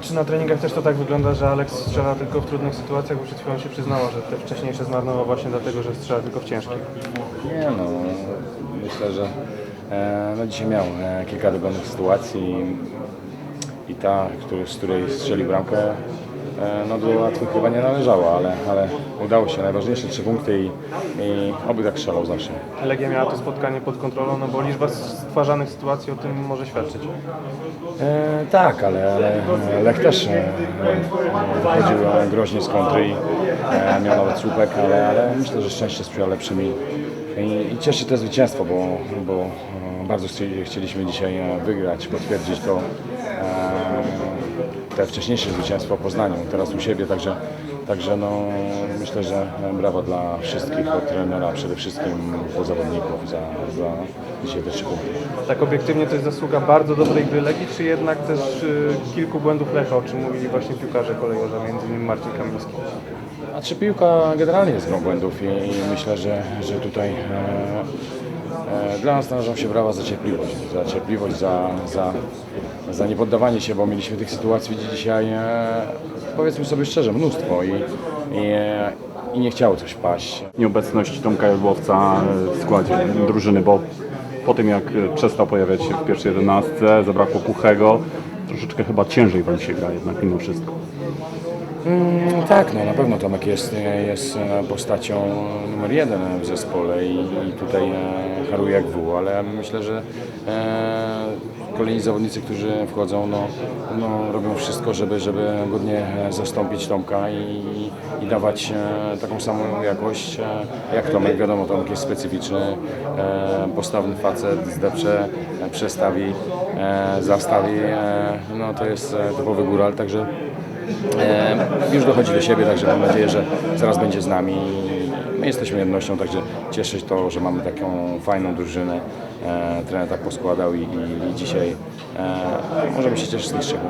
Czy na treningach też to tak wygląda, że Alex strzela tylko w trudnych sytuacjach, bo przed chwilą się przyznała, że te wcześniejsze zmarnował właśnie dlatego, że strzela tylko w ciężkich. Nie no, myślę, że e, no dzisiaj miał e, kilka dogodnych sytuacji i ta, z której strzelił bramkę, no do łatwych chyba nie należała, ale, ale udało się. Najważniejsze trzy punkty i, i oby tak strzelał zawsze. Legia miała to spotkanie pod kontrolą, no bo liczba stwarzanych sytuacji o tym może świadczyć. E, tak, ale, ale Lech też e, wychodził e, groźnie z kontry i e, miał nawet słupek, ale, ale myślę, że szczęście sprzyja lepszym i, i, cieszy to zwycięstwo, bo, bo e, bardzo chcieli, chcieliśmy dzisiaj e, wygrać, potwierdzić to e, te wcześniejsze zwycięstwo w Poznaniu, teraz u siebie, także, także no, myślę, że brawa dla wszystkich, od trenera przede wszystkim, po zawodników za, za dzisiaj te trzy punkty. Tak obiektywnie to jest zasługa bardzo dobrej gry Legii, czy jednak też y, kilku błędów Lecha, o czym mówili właśnie piłkarze kolejorza, między innymi Marcin Kamiński. A czy piłka generalnie jest grą błędów i, i myślę, że, że tutaj e, e, dla nas należą się brawa za cierpliwość, za cierpliwość, za, za, za niepoddawanie się, bo mieliśmy tych sytuacji dzisiaj, e, powiedzmy sobie szczerze, mnóstwo i, i, e, i nie chciało coś paść. nieobecność Tomka Jadłowca w składzie drużyny, bo po tym jak przestał pojawiać się w pierwszej jedenastce, zabrakło Kuchego, troszeczkę chyba ciężej wam się gra jednak mimo wszystko. Mm, tak, no na pewno Tomek jest, jest e, postacią numer jeden w zespole i, i tutaj e, haruje jak wół, ale myślę, że e, kolejni zawodnicy, którzy wchodzą, no, no, robią wszystko, żeby, żeby godnie e, zastąpić Tomka i, i dawać e, taką samą jakość e, jak Tomek. Wiadomo, Tomek jest specyficzny, e, postawny facet, zdepcze, e, przestawi, e, zastawi, e, no to jest e, typowy góral, także E, już dochodzi do siebie, także mam nadzieję, że zaraz będzie z nami. My jesteśmy jednością, także cieszę się to, że mamy taką fajną drużynę. E, trener tak poskładał i, i, i dzisiaj e, możemy się cieszyć z tych.